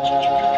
Thank you.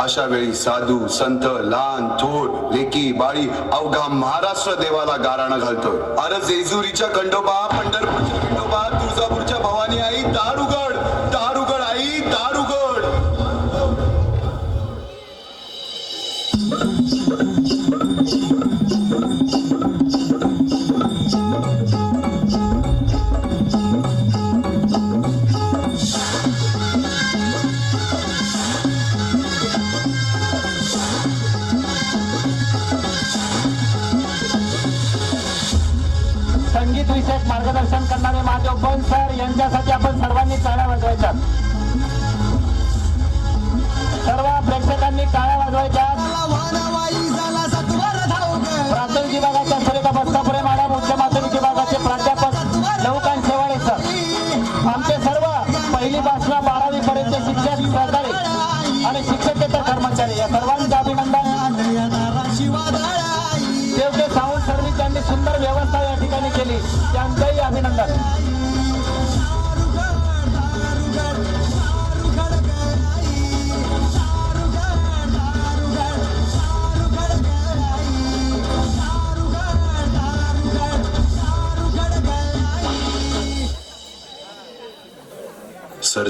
अशा वेळी साधू संत लहान थोर लेकी बाळी अवघा महाराष्ट्र देवाला गाराणं घालतोय. अरे जेजुरीच्या खंडोबा पंढरपूर करणारे सर यांच्यासाठी आपण सर्वांनी टाळ्या वाजवायच्या. सर्व प्रेक्षकांनी टाळ्या वाजवायच्या. प्राथमिक विभागाच्या सुरेखा बस्तापुरे मॅडम उच्च माध्यमिक विभागाचे प्राध्यापक लवकांत शेवाळे सर आमचे सर्व पहिली पासून बारावी पर्यंत शिक्षक सहकारी आणि शिक्षकेतर कर्मचारी. या सर्वांचे अभिनंदन. योग्य सावंत सरनी त्यांनी सुंदर व्यवस्था या ठिकाणी केली. त्यांचंही अभिनंदन.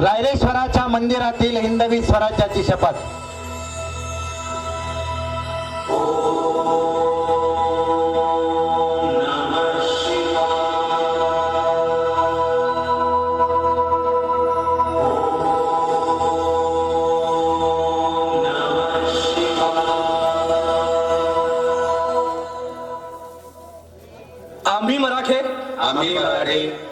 रायरेश्वराच्या मंदिरातील हिंदवी स्वराज्याची शपथ. आम्ही मराठे. आम्ही मराठे.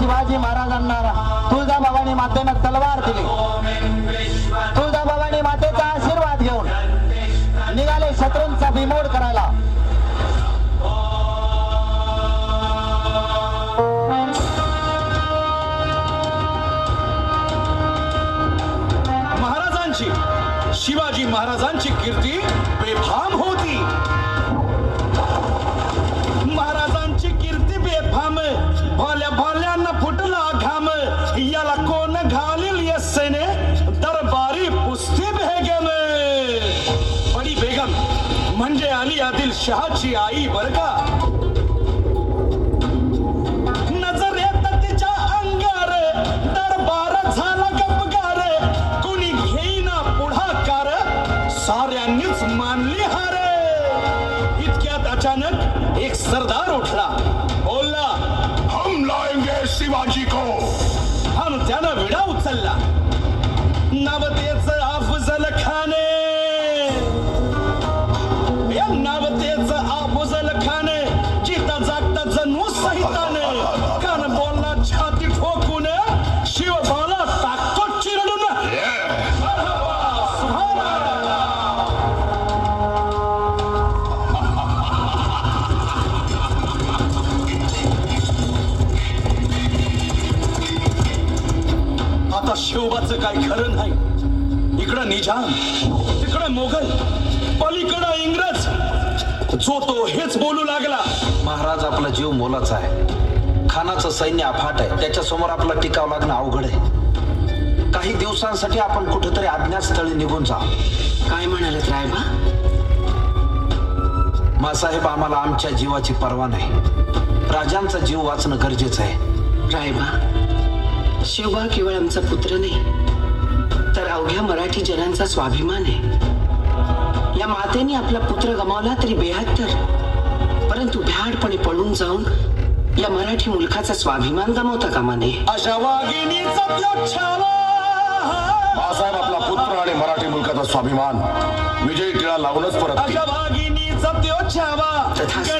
शिवाजी महाराजांना तुळजाभवानी मातेनं तलवार दिली. शहाची आई बर निजाम तिकडं मोगल पलीकडं इंग्रज. जो तो हेच बोलू लागला. महाराज आपला जीव मोलाचा आहे. खानाचं सैन्य अफाट आहे. त्याच्यासमोर आपला टिकाव लागणं अवघड आहे. काही दिवसांसाठी आपण कुठेतरी अज्ञातस्थळी निघून जा. काय म्हणालत रायबा? मासाहेब आम्हाला आमच्या जीवाची पर्वा नाही. राजांचा जीव वाचणं गरजेचं आहे. रायबा शिवबा केवळ आमचा पुत्र नाही. अवघ्या मराठी जनांचा स्वाभिमान आहे. या मातेने आपला पुत्र गमावला तरी बेहत्तर परंतु भ्याडपणे पळून जाऊन या मराठी मुलखाचा स्वाभिमान गमावता कामा नये. अशा बाळासाहेब आपला पुत्र आणि मराठी मुलकाचा स्वाभिमान विजयी टिळा लावूनच परत त्यो छावा तथास्तु.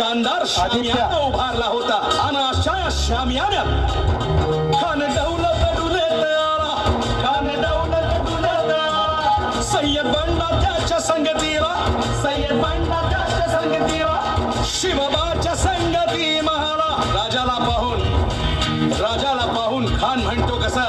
शानदार शामियाना उभारला होता. आणि अशा शामियान्यात खान डौलत डुलत आला खान डौलत डुलत आला सय्यद बंडा त्याच्या संगतीला. सय्यद बंडा त्याच्या संगतीला. शिवबाच्या संगती महाला. राजाला पाहून राजाला पाहून खान म्हणतो कसा?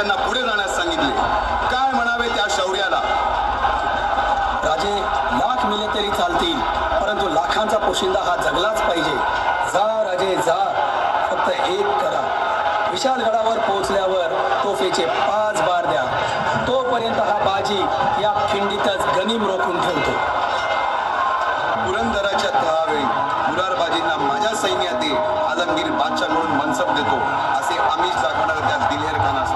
त्यांना पुढे जाण्यास सांगितले. काय म्हणावे त्या शौर्याला? राजे लाख मिले तरी चालतील परंतु लाखांचा पोशिंदा हा जगलाच पाहिजे. जा राजे जा. फक्त एक करा. विशालगडावर पोहोचल्यावर तोफेचे पाच बार द्या. तोपर्यंत हा बाजी या खिंडीतच गनिम रोखून ठेवतो. पुरंदराच्या तहावेळी मुरारबाजींना माझ्या सैन्यात आलमगीर बादशाह म्हणून मनसब देतो. असे आमिष दाखवणाऱ्या त्या दिलेर खानास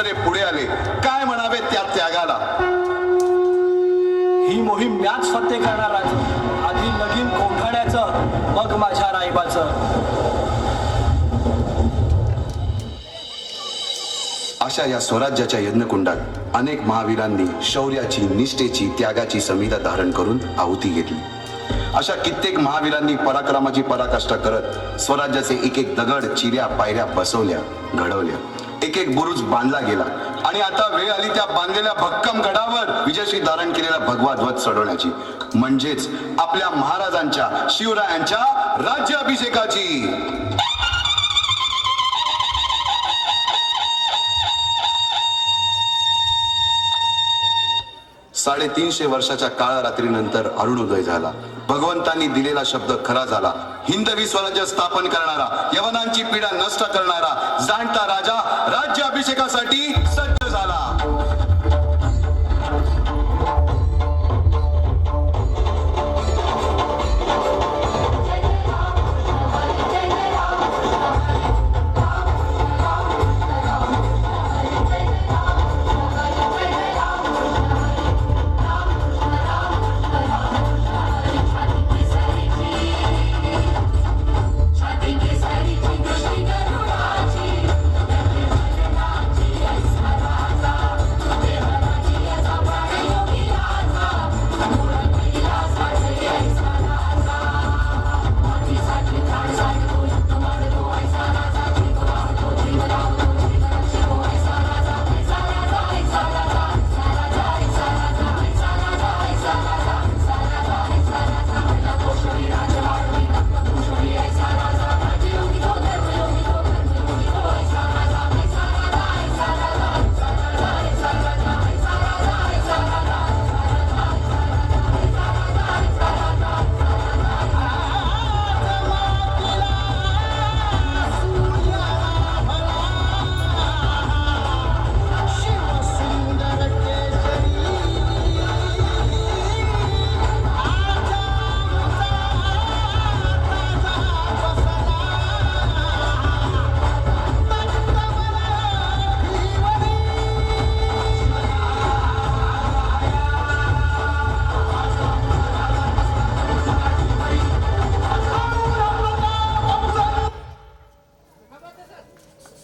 मालुसरे पुढे आले. काय म्हणावे त्या त्यागाला? ही मोहीम मॅच फत्ते करणार आधी. लगीन कोंढाण्याचं मग माझ्या रायबाचं. अशा या स्वराज्याच्या यज्ञकुंडात अनेक महावीरांनी शौर्याची निष्ठेची त्यागाची संविधा धारण करून आहुती घेतली. अशा कित्येक महावीरांनी पराक्रमाची पराकाष्ठा करत स्वराज्याचे एक एक दगड चिऱ्या पायऱ्या बसवल्या घडवल्या. एक एक बुरुज बांधला गेला. आणि आता वेळ आली त्या बांधलेल्या भक्कम गडावर विजयश्री धारण केलेला भगवा ध्वज चढवण्याची. म्हणजेच आपल्या महाराजांच्या शिवरायांच्या राज्याभिषेकाची. साडेतीनशे वर्षाच्या काळ रात्रीनंतर अरुणोदय झाला. भगवंतांनी दिलेला शब्द खरा झाला. हिंदवी स्वराज्य स्थापन करणारा यवनांची पीडा नष्ट करणारा जाणता राजा राज्याभिषेकासाठी सज्ज झाला.